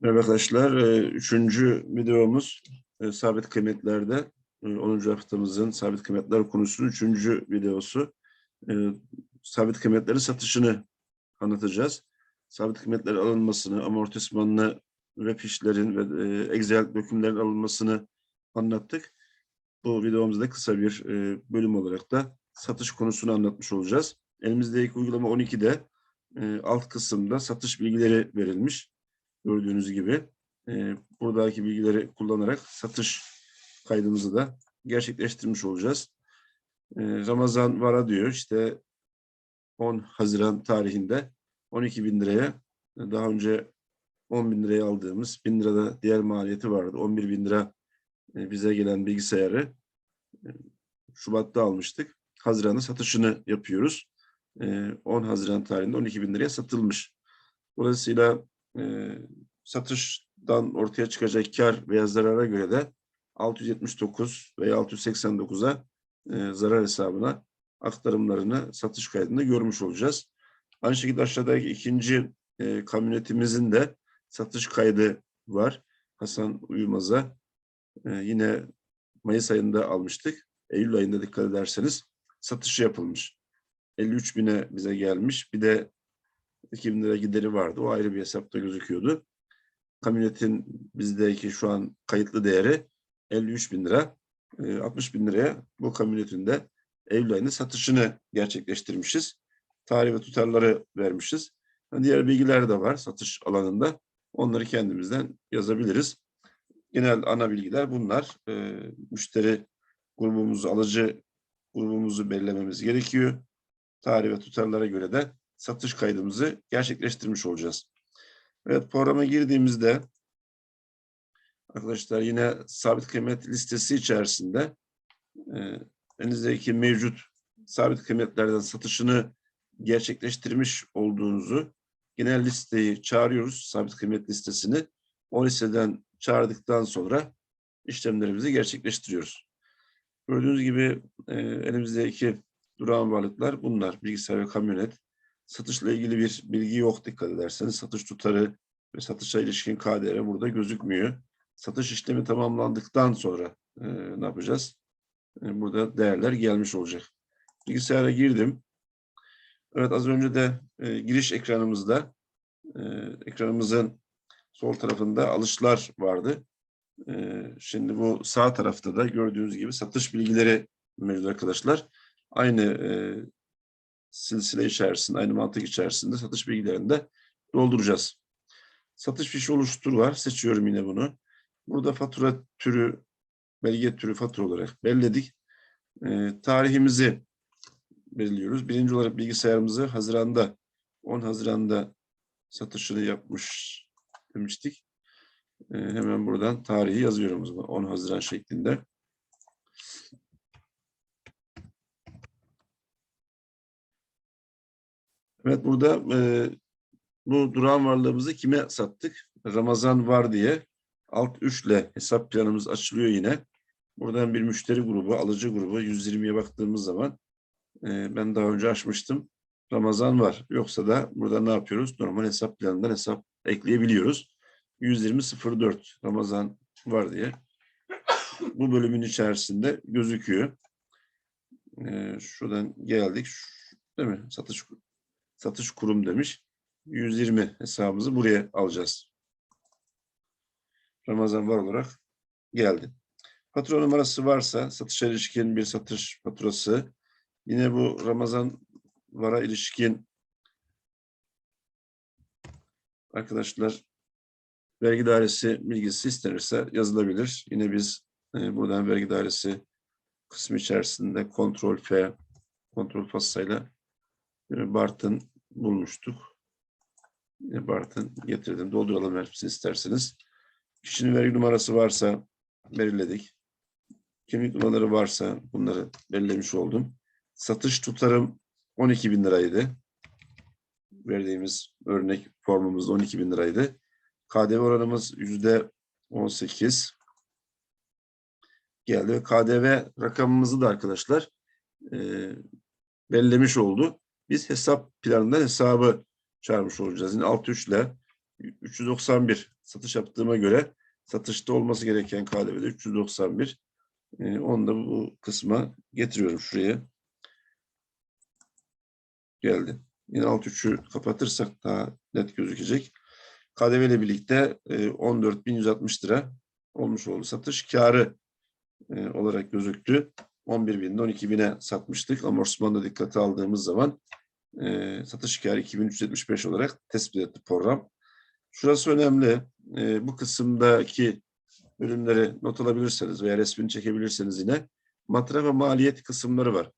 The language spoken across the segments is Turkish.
Merhaba arkadaşlar. Ee, Üçüncü videomuz e, sabit kıymetlerde. e, 10. haftamızın sabit kıymetler konusunun üçüncü videosu. Ee, Sabit kıymetlerin satışını anlatacağız. Sabit kıymetlerin alınmasını, amortismanlı ve fişlerin ve e, Excel dökümlerin alınmasını anlattık. Bu videomuzda kısa bir e, bölüm olarak da satış konusunu anlatmış olacağız. Elimizdeki uygulama 12'de e, alt kısımda satış bilgileri verilmiş gördüğünüz gibi e, buradaki bilgileri kullanarak satış kaydımızı da gerçekleştirmiş olacağız. E, Ramazan vara diyor işte 10 Haziran tarihinde 12 bin liraya e, daha önce 10 bin liraya aldığımız 1000 lirada diğer maliyeti vardı. 11 bin lira e, bize gelen bilgisayarı e, Şubat'ta almıştık. Haziran'da satışını yapıyoruz. E, 10 Haziran tarihinde 12 bin liraya satılmış. Dolayısıyla e, satıştan ortaya çıkacak kar veya zarara göre de 679 veya 689'a e, zarar hesabına aktarımlarını satış kaydında görmüş olacağız. Aynı şekilde aşağıdaki ikinci e, kamyonetimizin de satış kaydı var. Hasan Uyumaz'a e, yine Mayıs ayında almıştık. Eylül ayında dikkat ederseniz satışı yapılmış. 53 bine bize gelmiş. Bir de 2000 lira gideri vardı. O ayrı bir hesapta gözüküyordu. Kamyonetin bizdeki şu an kayıtlı değeri 53 bin lira. E, 60 bin liraya bu kamyonetin de Eylül ayında satışını gerçekleştirmişiz. Tarih ve tutarları vermişiz. Diğer bilgiler de var satış alanında. Onları kendimizden yazabiliriz. Genel ana bilgiler bunlar. E, müşteri grubumuzu, alıcı grubumuzu belirlememiz gerekiyor. Tarih ve tutarlara göre de satış kaydımızı gerçekleştirmiş olacağız. Evet programa girdiğimizde arkadaşlar yine sabit kıymet listesi içerisinde e, elinizdeki mevcut sabit kıymetlerden satışını gerçekleştirmiş olduğunuzu genel listeyi çağırıyoruz. Sabit kıymet listesini. O listeden çağırdıktan sonra işlemlerimizi gerçekleştiriyoruz. Gördüğünüz gibi e, elimizdeki duran varlıklar bunlar. Bilgisayar ve kamyonet. Satışla ilgili bir bilgi yok dikkat ederseniz. Satış tutarı ve satışa ilişkin KDV burada gözükmüyor. Satış işlemi tamamlandıktan sonra e, ne yapacağız? E, burada değerler gelmiş olacak. Bilgisayara girdim. Evet az önce de e, giriş ekranımızda e, ekranımızın sol tarafında alışlar vardı. E, şimdi bu sağ tarafta da gördüğünüz gibi satış bilgileri mevcut arkadaşlar. Aynı e, silsile içerisinde, aynı mantık içerisinde satış bilgilerini de dolduracağız. Satış fişi oluştur var. Seçiyorum yine bunu. Burada fatura türü, belge türü fatura olarak belirledik. E, tarihimizi belirliyoruz. Birinci olarak bilgisayarımızı Haziran'da, 10 Haziran'da satışını yapmış demiştik. E, hemen buradan tarihi yazıyorum o zaman 10 Haziran şeklinde. Evet burada e, bu durağan varlığımızı kime sattık? Ramazan var diye alt üçle hesap planımız açılıyor yine. Buradan bir müşteri grubu, alıcı grubu 120'ye baktığımız zaman e, ben daha önce açmıştım. Ramazan var. Yoksa da burada ne yapıyoruz? Normal hesap planından hesap ekleyebiliyoruz. 120.04 Ramazan var diye. Bu bölümün içerisinde gözüküyor. E, şuradan geldik. Değil mi? Satış satış kurum demiş. 120 hesabımızı buraya alacağız. Ramazan var olarak geldi. Fatura numarası varsa satışa ilişkin bir satış faturası. Yine bu Ramazan vara ilişkin arkadaşlar vergi dairesi bilgisi istenirse yazılabilir. Yine biz e, buradan vergi dairesi kısmı içerisinde kontrol F, kontrol fasayla e, Bartın bulmuştuk. Yine Bartın getirdim. Dolduralım hepsini isterseniz. Kişinin vergi numarası varsa belirledik. Kimlik numaraları varsa bunları belirlemiş oldum. Satış tutarım 12 bin liraydı. Verdiğimiz örnek formumuzda 12 bin liraydı. KDV oranımız yüzde 18 geldi. KDV rakamımızı da arkadaşlar e, belirlemiş oldu. Biz hesap planından hesabı çağırmış olacağız. Yine 63 ile 391 satış yaptığıma göre satışta olması gereken KDV'de 391. Ee, onu da bu kısma getiriyorum şuraya. Geldi. Yine alt üçü kapatırsak daha net gözükecek. KDV ile birlikte e, 14.160 lira olmuş oldu. Satış karı e, olarak gözüktü. 11.000'de 12.000'e satmıştık. Amortismanı da dikkate aldığımız zaman e, satış karı 2375 olarak tespit etti program. Şurası önemli. E, bu kısımdaki bölümleri not alabilirseniz veya resmini çekebilirseniz yine masraf ve maliyet kısımları var.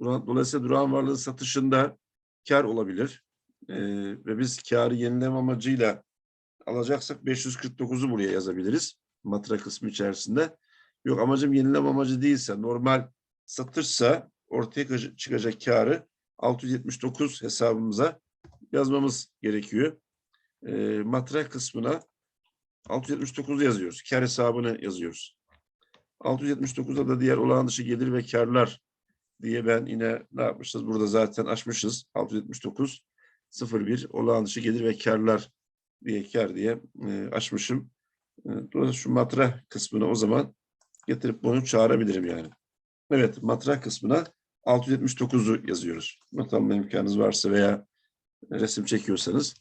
Dolayısıyla durağan varlığı satışında kar olabilir. E, ve biz karı yenileme amacıyla alacaksak 549'u buraya yazabiliriz. Matra kısmı içerisinde. Yok amacım yenileme amacı değilse, normal satışsa ortaya çıkacak karı 679 hesabımıza yazmamız gerekiyor. E, matra kısmına 679 yazıyoruz. Kar hesabını yazıyoruz. 679'da da diğer olağan dışı gelir ve karlar diye ben yine ne yapmışız? Burada zaten açmışız. 679 01 olağan dışı gelir ve karlar diye kar diye e, açmışım. E, dolayısıyla şu matra kısmına o zaman getirip bunu çağırabilirim yani. Evet matra kısmına 679'u yazıyoruz. Alma imkanınız varsa veya resim çekiyorsanız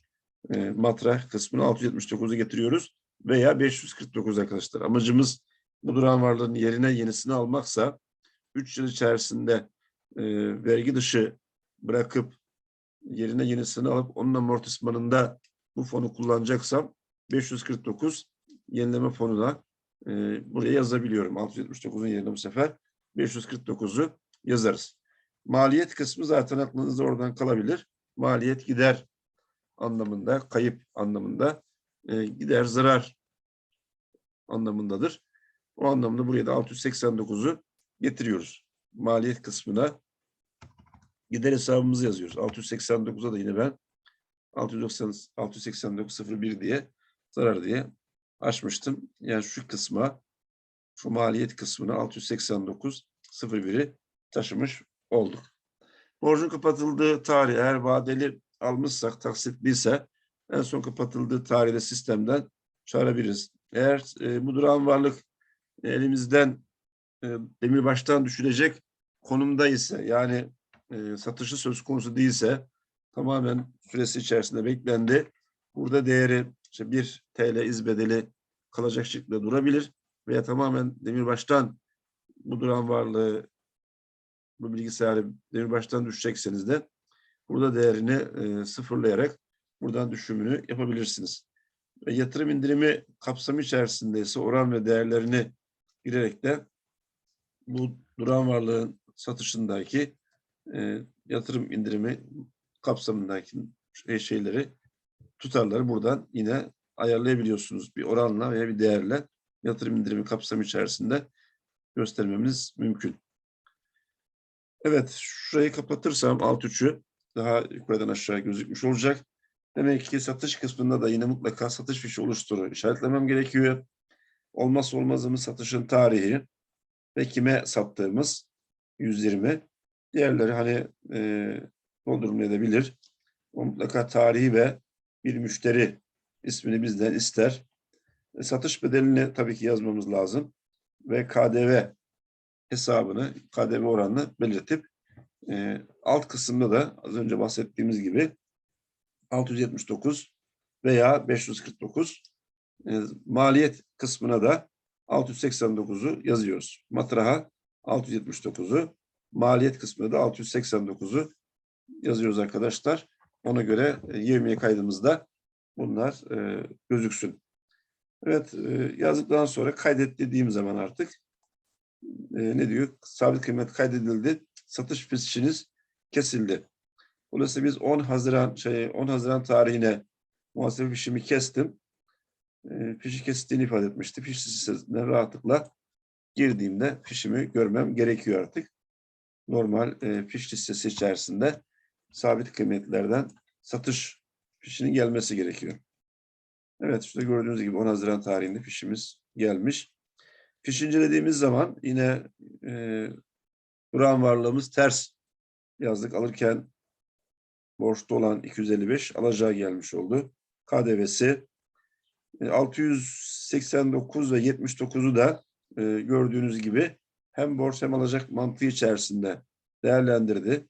e, matra kısmına 679'u getiriyoruz veya 549 arkadaşlar. Amacımız bu duran varlığın yerine yenisini almaksa 3 yıl içerisinde e, vergi dışı bırakıp yerine yenisini alıp onun amortismanında bu fonu kullanacaksam 549 yenileme fonuna e, buraya yazabiliyorum. 679'un yerine bu sefer 549'u yazarız. Maliyet kısmı zaten aklınızda oradan kalabilir. Maliyet gider anlamında, kayıp anlamında, e, gider zarar anlamındadır. O anlamda buraya da 689'u getiriyoruz. Maliyet kısmına gider hesabımızı yazıyoruz. 689'a da yine ben 690 689.01 diye zarar diye açmıştım. Yani şu kısma şu maliyet kısmına 689.01'i taşımış olduk. Borcun kapatıldığı tarih eğer vadeli almışsak taksitliyse en son kapatıldığı tarihte sistemden çağırabiliriz. Eğer e, bu duran varlık elimizden e, demirbaştan düşülecek konumda ise yani e, satışı söz konusu değilse tamamen süresi içerisinde beklendi. Burada değeri işte 1 TL izbedeli kalacak şekilde durabilir veya tamamen demirbaştan bu duran varlığı bu bilgisayarı demirbaştan düşecekseniz de burada değerini e, sıfırlayarak buradan düşümünü yapabilirsiniz. Ve yatırım indirimi kapsamı içerisinde ise oran ve değerlerini girerek de bu duran varlığın satışındaki e, yatırım indirimi kapsamındaki şey- şeyleri tutarları buradan yine ayarlayabiliyorsunuz. Bir oranla veya bir değerle yatırım indirimi kapsamı içerisinde göstermemiz mümkün. Evet, şurayı kapatırsam alt üçü daha yukarıdan aşağı gözükmüş olacak. Demek ki satış kısmında da yine mutlaka satış fişi oluşturu işaretlemem gerekiyor. Olmazsa olmazımız satışın tarihi ve kime sattığımız 120. Diğerleri hani e, doldurulmayabilir. O mutlaka tarihi ve bir müşteri ismini bizden ister. E, satış bedelini tabii ki yazmamız lazım. Ve KDV hesabını, KDV oranını belirtip e, alt kısımda da az önce bahsettiğimiz gibi 679 veya 549 e, maliyet kısmına da 689'u yazıyoruz. Matraha 679'u, maliyet kısmına da 689'u yazıyoruz arkadaşlar. Ona göre e, 20 kaydımızda bunlar e, gözüksün. Evet, e, yazdıktan sonra kaydet dediğim zaman artık e, ne diyor? Sabit kıymet kaydedildi. Satış fişiniz kesildi. Dolayısıyla biz 10 Haziran şey 10 Haziran tarihine muhasebe fişimi kestim. E, fişi kestiğini ifade etmişti. Fiş listesine rahatlıkla girdiğimde fişimi görmem gerekiyor artık. Normal e, fiş listesi içerisinde sabit kıymetlerden satış fişinin gelmesi gerekiyor. Evet işte gördüğünüz gibi 10 Haziran tarihinde fişimiz gelmiş. Fiş incelediğimiz zaman yine e, duran varlığımız ters yazdık. Alırken borçta olan 255 alacağı gelmiş oldu. KDV'si E, 689 ve 79'u da e, gördüğünüz gibi hem borç hem alacak mantığı içerisinde değerlendirdi.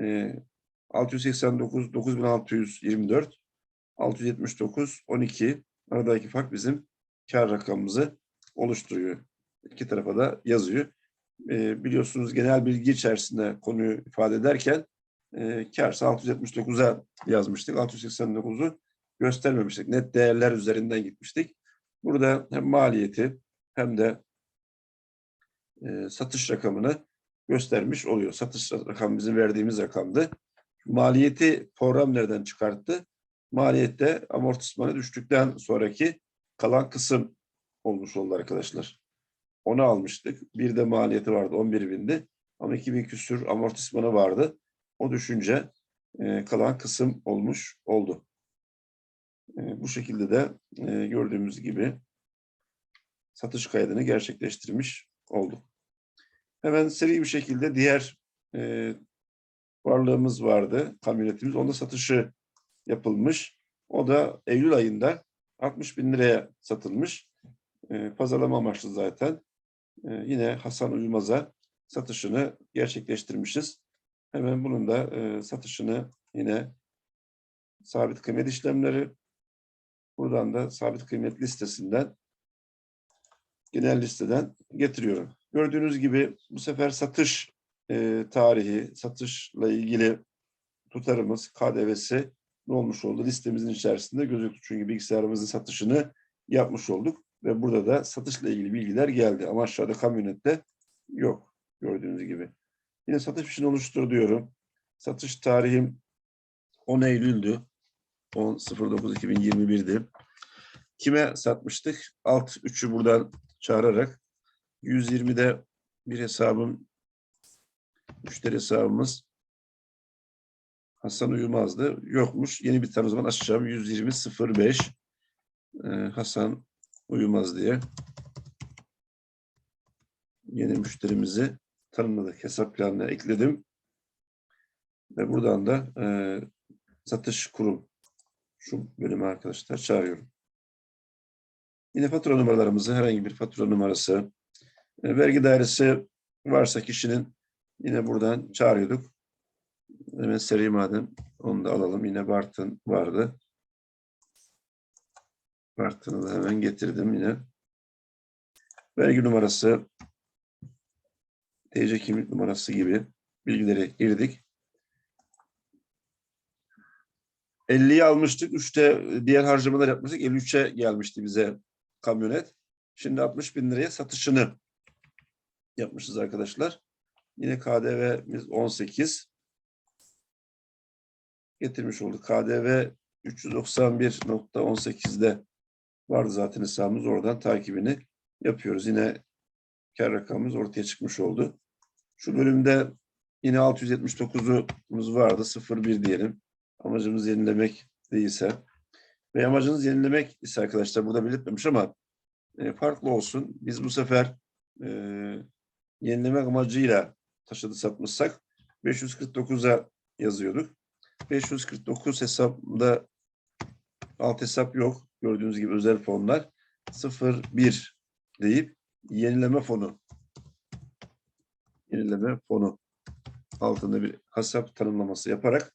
E, 689, 9624, 679, 12 aradaki fark bizim kar rakamımızı oluşturuyor. İki tarafa da yazıyor. E, biliyorsunuz genel bilgi içerisinde konuyu ifade ederken e, karsa 679'a yazmıştık. 689'u göstermemiştik. Net değerler üzerinden gitmiştik. Burada hem maliyeti hem de e, satış rakamını göstermiş oluyor. Satış rakamı bizim verdiğimiz rakamdı. Maliyeti program nereden çıkarttı? Maliyette amortismanı düştükten sonraki kalan kısım olmuş oldu arkadaşlar. Onu almıştık. Bir de maliyeti vardı 11 bindi. Ama 2000 küsür amortismanı vardı. O düşünce e, kalan kısım olmuş oldu. E, bu şekilde de e, gördüğümüz gibi satış kaydını gerçekleştirmiş olduk. Hemen seri bir şekilde diğer e, varlığımız vardı, kamyonetimiz. Onda satışı yapılmış. O da Eylül ayında 60 bin liraya satılmış. E, pazarlama amaçlı zaten. E, yine Hasan Uyumaz'a satışını gerçekleştirmişiz. Hemen bunun da e, satışını yine sabit kıymet işlemleri buradan da sabit kıymet listesinden genel listeden getiriyorum. Gördüğünüz gibi bu sefer satış e, tarihi, satışla ilgili tutarımız, KDV'si ne olmuş oldu? Listemizin içerisinde gözüktü. Çünkü bilgisayarımızın satışını yapmış olduk. Ve burada da satışla ilgili bilgiler geldi. Ama aşağıda kamyonette yok. Gördüğünüz gibi. Yine satış fişini oluştur diyorum. Satış tarihim 10 Eylül'dü. 10.09.2021'di. Kime satmıştık? Alt 3'ü buradan çağırarak 120'de bir hesabım müşteri hesabımız Hasan Uyumaz'dı. Yokmuş. Yeni bir tane o zaman açacağım. 120 05 ee, Hasan Uyumaz diye yeni müşterimizi tanımladık. Hesap planına ekledim. Ve buradan da e, satış kurum şu bölümü arkadaşlar çağırıyorum. Yine fatura numaralarımızı herhangi bir fatura numarası, e, vergi dairesi varsa kişinin yine buradan çağırıyorduk. Hemen seri madem onu da alalım. Yine Bartın vardı. Bartın'ı da hemen getirdim yine. Vergi numarası, TC kimlik numarası gibi bilgileri girdik. 50'yi almıştık. 3'te diğer harcamalar yapmıştık. 53'e gelmişti bize kamyonet. Şimdi 60 bin liraya satışını yapmışız arkadaşlar. Yine KDV'miz 18. Getirmiş olduk. KDV 391.18'de vardı zaten hesabımız. Oradan takibini yapıyoruz. Yine kar rakamımız ortaya çıkmış oldu. Şu bölümde yine 679'umuz vardı. 01 diyelim. Amacımız yenilemek değilse. Ve amacınız yenilemek ise arkadaşlar burada belirtmemiş ama e, farklı olsun. Biz bu sefer e, yenilemek amacıyla taşıdı satmışsak 549'a yazıyorduk. 549 hesapta alt hesap yok. Gördüğünüz gibi özel fonlar 01 deyip yenileme fonu yenileme fonu altında bir hesap tanımlaması yaparak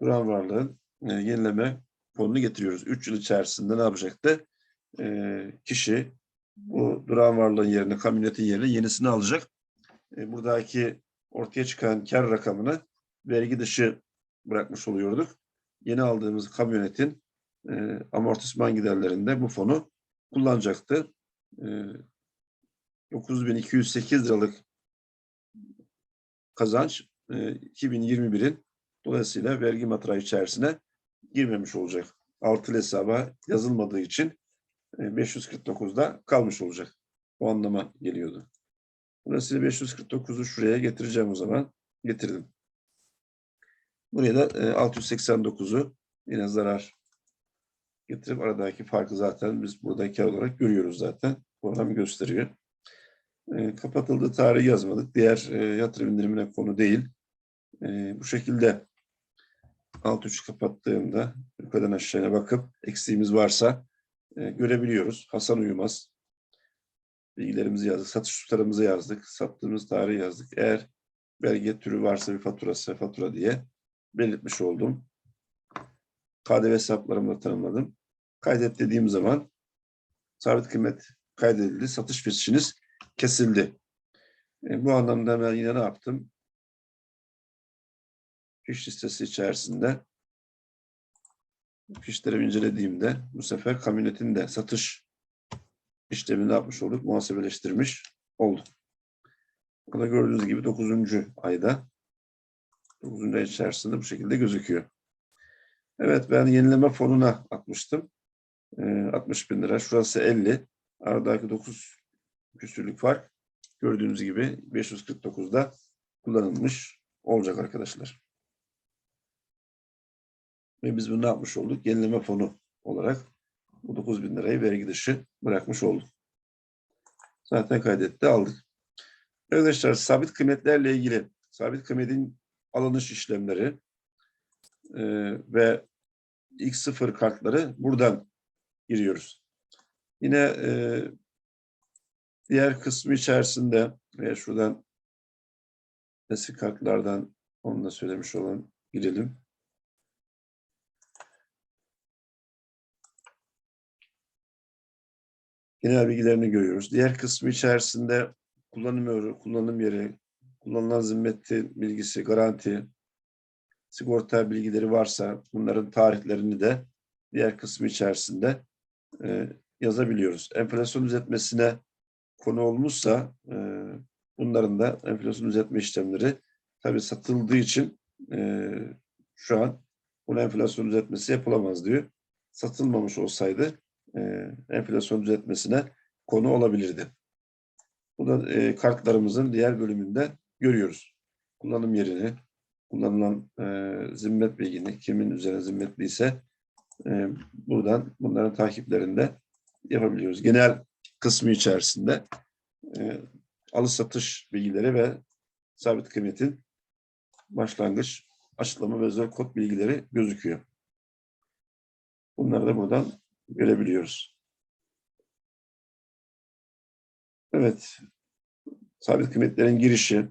duran varlığın e, yenileme fonunu getiriyoruz. 3 yıl içerisinde ne yapacaktı? E, kişi bu duran varlığın yerine, kamyonetin yerine yenisini alacak. E, buradaki ortaya çıkan kar rakamını vergi dışı bırakmış oluyorduk. Yeni aldığımız kamyonetin e, amortisman giderlerinde bu fonu kullanacaktı. E, 9208 liralık kazanç e, 2021'in dolayısıyla vergi matrağı içerisine girmemiş olacak. Altılı hesaba yazılmadığı için e, 549'da kalmış olacak. O anlama geliyordu. Dolayısıyla 549'u şuraya getireceğim o zaman. Getirdim. Buraya da e, 689'u yine zarar getirip aradaki farkı zaten biz buradaki olarak görüyoruz zaten. Program gösteriyor. E, kapatıldığı tarihi yazmadık. Diğer e, yatırım indirimine konu değil. E, bu şekilde alt üç kapattığımda yukarıdan aşağıya bakıp eksiğimiz varsa e, görebiliyoruz. Hasan Uyumaz. Bilgilerimizi yazdık. Satış tutarımızı yazdık. Sattığımız tarihi yazdık. Eğer belge türü varsa bir faturası fatura diye belirtmiş oldum. KDV hesaplarımı tanımladım. Kaydet dediğim zaman sabit kıymet kaydedildi. Satış fişiniz kesildi. E, bu anlamda ben yine ne yaptım? Fiş listesi içerisinde fişleri incelediğimde bu sefer kamyonetin de satış işlemini yapmış olduk. Muhasebeleştirmiş olduk. Burada gördüğünüz gibi 9. ayda 9. ay içerisinde bu şekilde gözüküyor. Evet ben yenileme fonuna atmıştım. E, 60 bin lira. Şurası 50. Aradaki 9 küsürlük fark gördüğünüz gibi 549'da kullanılmış olacak arkadaşlar. Ve biz bunu ne yapmış olduk? Yenileme fonu olarak bu 9 bin lirayı vergi dışı bırakmış olduk. Zaten kaydetti aldık. Arkadaşlar sabit kıymetlerle ilgili sabit kıymetin alınış işlemleri e, ve ilk sıfır kartları buradan giriyoruz. Yine e, diğer kısmı içerisinde ve şuradan eski kartlardan onu da söylemiş olan girelim. Genel bilgilerini görüyoruz. Diğer kısmı içerisinde kullanım ömrü, kullanım yeri, kullanılan zimmetli bilgisi, garanti, sigorta bilgileri varsa bunların tarihlerini de diğer kısmı içerisinde e, yazabiliyoruz. Enflasyon düzeltmesine konu olmuşsa e, bunların da enflasyon düzeltme işlemleri tabii satıldığı için e, şu an bu enflasyon düzeltmesi yapılamaz diyor. Satılmamış olsaydı e, enflasyon düzeltmesine konu olabilirdi. Bu da e, kartlarımızın diğer bölümünde görüyoruz. Kullanım yerini, kullanılan e, zimmet bilgini, kimin üzerine zimmetliyse e, buradan bunların takiplerinde yapabiliyoruz. Genel kısmı içerisinde e, alış satış bilgileri ve sabit kıymetin başlangıç açıklama ve özel kod bilgileri gözüküyor. Bunları da buradan görebiliyoruz. Evet, sabit kıymetlerin girişi,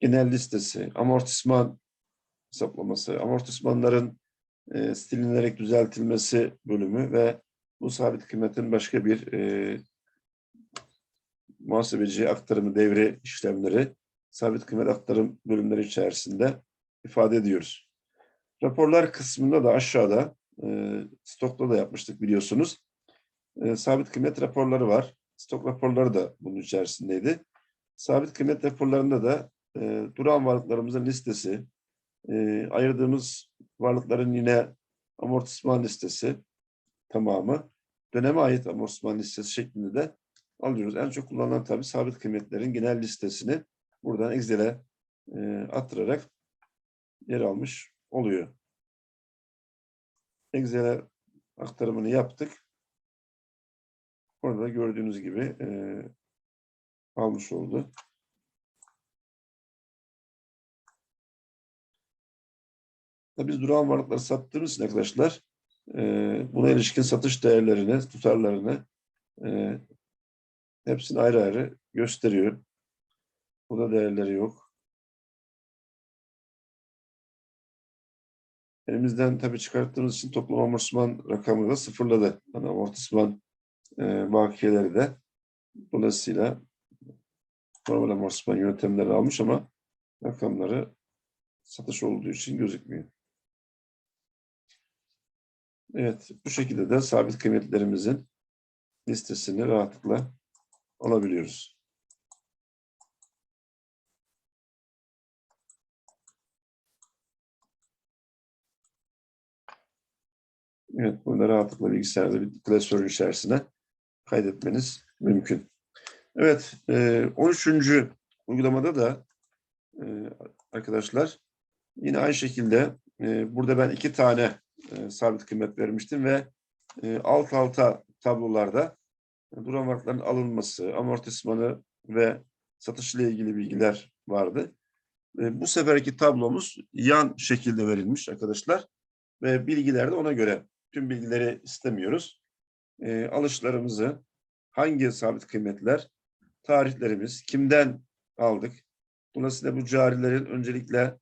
genel listesi, amortisman hesaplaması, amortismanların e, stilinerek düzeltilmesi bölümü ve bu sabit kıymetin başka bir e, muhasebeci aktarımı devre işlemleri sabit kıymet aktarım bölümleri içerisinde ifade ediyoruz. Raporlar kısmında da aşağıda e, da yapmıştık biliyorsunuz. E, sabit kıymet raporları var. Stok raporları da bunun içerisindeydi. Sabit kıymet raporlarında da e, duran varlıklarımızın listesi, e, ayırdığımız varlıkların yine amortisman listesi tamamı, döneme ait amortisman listesi şeklinde de alıyoruz. En çok kullanılan tabii sabit kıymetlerin genel listesini buradan Excel'e e, attırarak yer almış oluyor. Excel'e aktarımını yaptık. Orada gördüğünüz gibi e, almış oldu. Biz durağan varlıkları sattığımız için arkadaşlar e, buna ilişkin satış değerlerini, tutarlarını e, hepsini ayrı ayrı gösteriyor. Burada değerleri yok. Elimizden tabii çıkarttığımız için toplam amortisman rakamını da sıfırladı. Yani amortisman e, bakiyeleri de dolayısıyla normal amortisman yöntemleri almış ama rakamları satış olduğu için gözükmüyor. Evet, bu şekilde de sabit kıymetlerimizin listesini rahatlıkla alabiliyoruz. Evet, bunu rahatlıkla bilgisayarda bir klasörün içerisine kaydetmeniz mümkün. Evet, 13. uygulamada da arkadaşlar yine aynı şekilde burada ben iki tane sabit kıymet vermiştim ve alt alta tablolarda duran varlıkların alınması, amortismanı ve satış ile ilgili bilgiler vardı. Bu seferki tablomuz yan şekilde verilmiş arkadaşlar ve bilgiler de ona göre tüm bilgileri istemiyoruz. e, alışlarımızı, hangi sabit kıymetler, tarihlerimiz, kimden aldık? Dolayısıyla bu carilerin öncelikle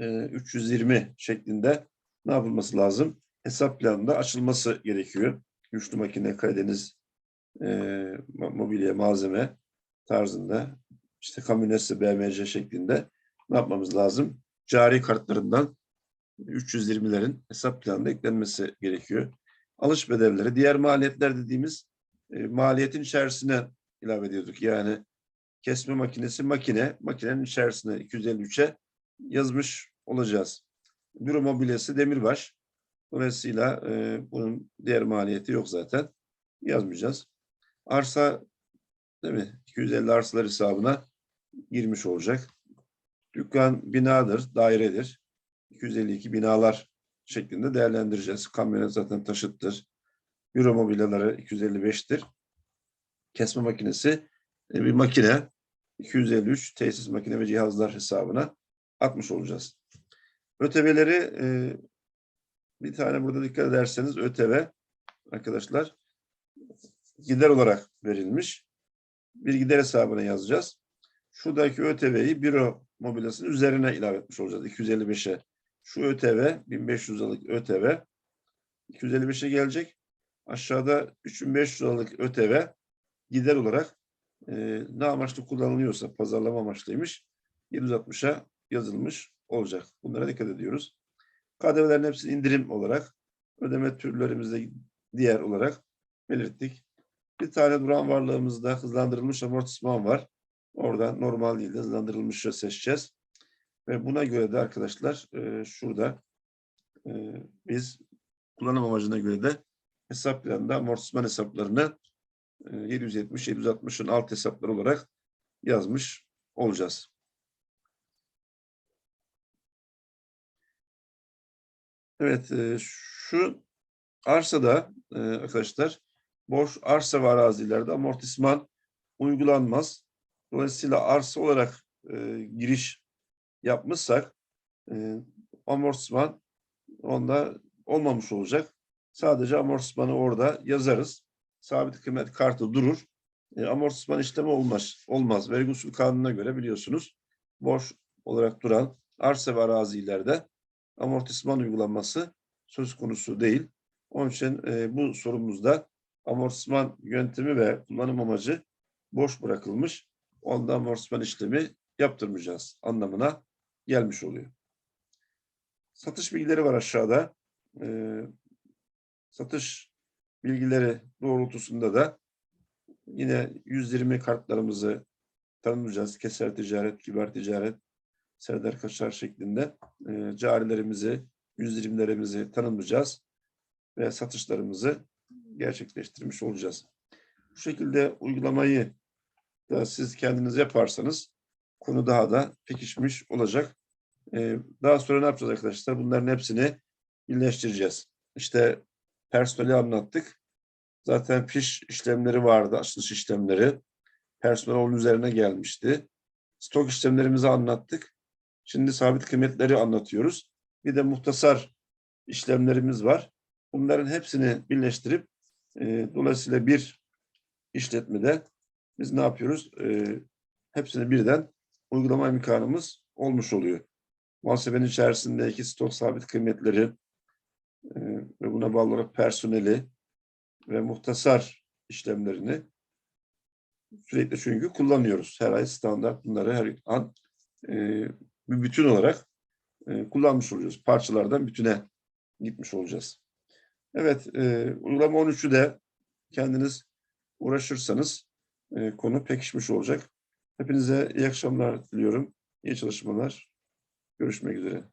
e, 320 şeklinde ne yapılması lazım? Hesap planında açılması gerekiyor. Güçlü makine, Karadeniz, e, mobilya, malzeme tarzında işte kamyonetse BMC şeklinde ne yapmamız lazım? Cari kartlarından 320'lerin hesap planında eklenmesi gerekiyor. Alış bedelleri, diğer maliyetler dediğimiz e, maliyetin içerisine ilave ediyorduk. Yani kesme makinesi makine, makinenin içerisine 253'e yazmış olacağız. Büro mobilyası demirbaş. Dolayısıyla e, bunun diğer maliyeti yok zaten. Yazmayacağız. Arsa değil mi? 250 arsalar hesabına girmiş olacak. Dükkan binadır, dairedir. 252 binalar şeklinde değerlendireceğiz. Kamyonet zaten taşıttır. Büro mobilyaları 255'tir. Kesme makinesi e, bir makine 253 tesis makine ve cihazlar hesabına atmış olacağız. ÖTV'leri e, bir tane burada dikkat ederseniz ÖTV arkadaşlar gider olarak verilmiş. Bir gider hesabına yazacağız. Şuradaki ÖTV'yi büro mobilyasının üzerine ilave etmiş olacağız. 255'e. Şu ÖTV 1500 liralık ÖTV 255'e gelecek. Aşağıda 3500 liralık ÖTV gider olarak e, ne amaçlı kullanılıyorsa pazarlama amaçlıymış 760'a yazılmış olacak. Bunlara dikkat ediyoruz. KDV'lerin hepsi indirim olarak ödeme türlerimizde diğer olarak belirttik. Bir tane duran varlığımızda hızlandırılmış amortisman var. Orada normal değil de hızlandırılmışı seçeceğiz. Ve buna göre de arkadaşlar e, şurada e, biz kullanım amacına göre de hesap planında amortisman hesaplarını e, 770-760'ın alt hesapları olarak yazmış olacağız. Evet, e, şu arsada e, arkadaşlar boş arsa ve arazilerde amortisman uygulanmaz. Dolayısıyla arsa olarak e, giriş yapmışsak e, amortisman onda olmamış olacak. Sadece amortismanı orada yazarız. Sabit kıymet kartı durur. E, amortisman işlemi olmaz. Olmaz. Vergi usul kanununa göre biliyorsunuz boş olarak duran arsa ve arazilerde amortisman uygulanması söz konusu değil. Onun için e, bu sorumuzda amortisman yöntemi ve kullanım amacı boş bırakılmış. Onda amortisman işlemi yaptırmayacağız anlamına gelmiş oluyor. Satış bilgileri var aşağıda. Ee, satış bilgileri doğrultusunda da yine 120 kartlarımızı tanımlayacağız. Keser ticaret, kibar ticaret, serdar kaçar şeklinde e, carilerimizi, 120'lerimizi tanımlayacağız ve satışlarımızı gerçekleştirmiş olacağız. Bu şekilde uygulamayı da siz kendiniz yaparsanız konu daha da pekişmiş olacak. Ee, daha sonra ne yapacağız arkadaşlar? Bunların hepsini birleştireceğiz. İşte personeli anlattık. Zaten fiş işlemleri vardı, açılış işlemleri. Personel onun üzerine gelmişti. Stok işlemlerimizi anlattık. Şimdi sabit kıymetleri anlatıyoruz. Bir de muhtasar işlemlerimiz var. Bunların hepsini birleştirip e, dolayısıyla bir işletmede biz ne yapıyoruz? E, hepsini birden uygulama imkanımız olmuş oluyor. Muhasebenin içerisindeki stok sabit kıymetleri e, ve buna bağlı olarak personeli ve muhtasar işlemlerini sürekli çünkü kullanıyoruz. Her ay standart bunları her an e, bir bütün olarak e, kullanmış olacağız. Parçalardan bütüne gitmiş olacağız. Evet, e, uygulama 13'ü de kendiniz uğraşırsanız e, konu pekişmiş olacak. Hepinize iyi akşamlar diliyorum. İyi çalışmalar. Görüşmek üzere.